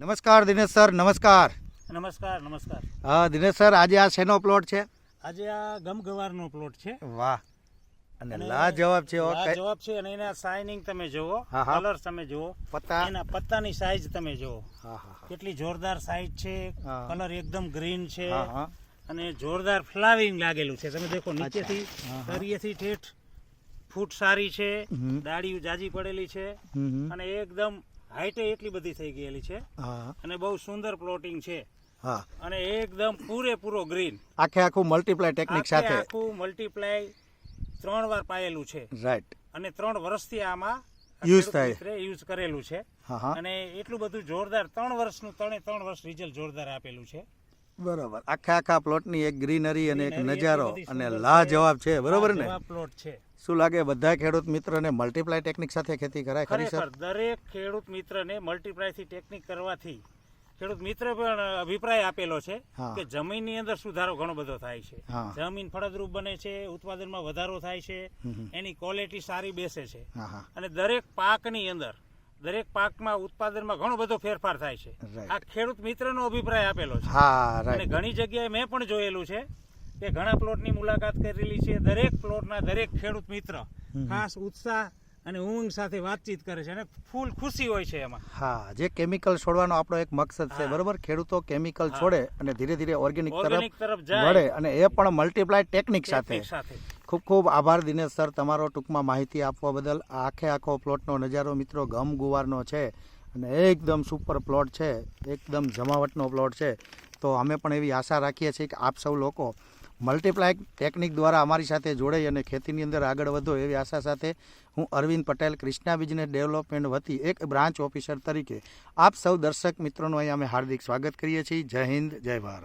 નમસ્કાર દિનેશ સર નમસ્કાર. નમસ્કાર નમસ્કાર. હા દિનેશ સર આજે આ શેનો પ્લોટ છે? આજે આ ગમગવારનો પ્લોટ છે. વાહ. અને લા જવાબ છે જવાબ છે અને એના શાઇનિંગ તમે જુઓ. કલર તમે જુઓ પત્તા. એના પત્તાની સાઈઝ તમે જુઓ. કેટલી જોરદાર સાઈઝ છે કલર એકદમ ગ્રીન છે અને જોરદાર ફ્લાવરિંગ લાગેલું છે. તમે દેખો નીચેથી. તળિયેથી ઠેઠ ફૂટ સારી છે દાડી જાજી પડેલી છે. અને એકદમ હાઈટે એટલી બધી થઈ ગયેલી છે. અને બહુ સુંદર પ્લોટિંગ છે. હા. અને એકદમ પૂરેપૂરો ગ્રીન. આખે આખું મલ્ટીપ્લાય ટેકનિક સાથે. આખું મલ્ટીપ્લાય ત્રણ વાર પાયેલું છે. રાઈટ અને ત્રણ વર્ષથી આમાં યુઝ થાય. યુઝ કરેલું છે. અને એટલું બધું જોરદાર ત્રણ વર્ષનું ત્રણે ત્રણ વર્ષ રિઝલ્ટ જોરદાર આપેલું છે. બરોબર. આખા આખા પ્લોટની એક ગ્રીનરી અને એક નજારો અને સુંદર લા છે. જવાબ છે. બરોબર ને? પ્લોટ છે. શું લાગે બધા ખેડૂત મિત્રને મલ્ટીપ્લાય ટેકનિક સાથે ખેતી કરાય? ખરી સર? દરેક ખેડૂત મિત્રને મલ્ટીપ્લાયથી ટેકનિક કરવાથી ખેડૂત મિત્ર પણ અભિપ્રાય આપેલો છે કે જમીનની અંદર સુધારો ઘણો બધો થાય છે. જમીન ફળદ્રુપ બને છે ઉત્પાદનમાં વધારો થાય છે. એની ક્વોલિટી સારી બેસે છે. અને દરેક પાકની અંદર દરેક પાકમાં ઉત્પાદનમાં ઘણો બધો ફેરફાર થાય છે. આ ખેડૂત મિત્રનો અભિપ્રાય આપેલો છે. અને ઘણી જગ્યાએ મેં પણ જોયેલું છે કે ઘણા પ્લોટની મુલાકાત કરેલી છે. દરેક પ્લોટના દરેક ખેડૂત મિત્ર ખાસ ઉત્સાહ અને ઉમંગ સાથે વાતચીત કરે છે અને ફૂલ ખુશી હોય છે એમાં. હા જે કેમિકલ છોડવાનો આપણો એક મકસદ છે બરોબર? ખેડૂતો કેમિકલ છોડે અને ધીરે ધીરે ઓર્ગેનિક તરફ વળે અને એ પણ મલ્ટીપ્લાય ટેકનિક સાથે. ટેકનિક સાથે. ખૂબ ખૂબ આભાર દિનેશ સર તમારો ટૂંકમાં માહિતી આપવા બદલ. આખે આખો પ્લોટનો નજારો મિત્રો ગમ ગુવારનો છે અને એકદમ સુપર પ્લોટ છે, એકદમ જમાવટનો પ્લોટ છે. તો અમે પણ એવી આશા રાખીએ છીએ કે આપ સૌ લોકો મલ્ટીપ્લાય ટેકનિક દ્વારા અમારી સાથે જોડાઈ અને ખેતીની અંદર આગળ વધો એવી આશા સાથે હું અરવિંદ પટેલ ક્રિષ્ના બિઝનેસ ડેવલપમેન્ટ વતી એક બ્રાન્ચ ઓફિસર તરીકે આપ સૌ દર્શક મિત્રોનું અહીં અમે હાર્દિક સ્વાગત કરીએ છીએ. જય હિન્દ, જય ભારત.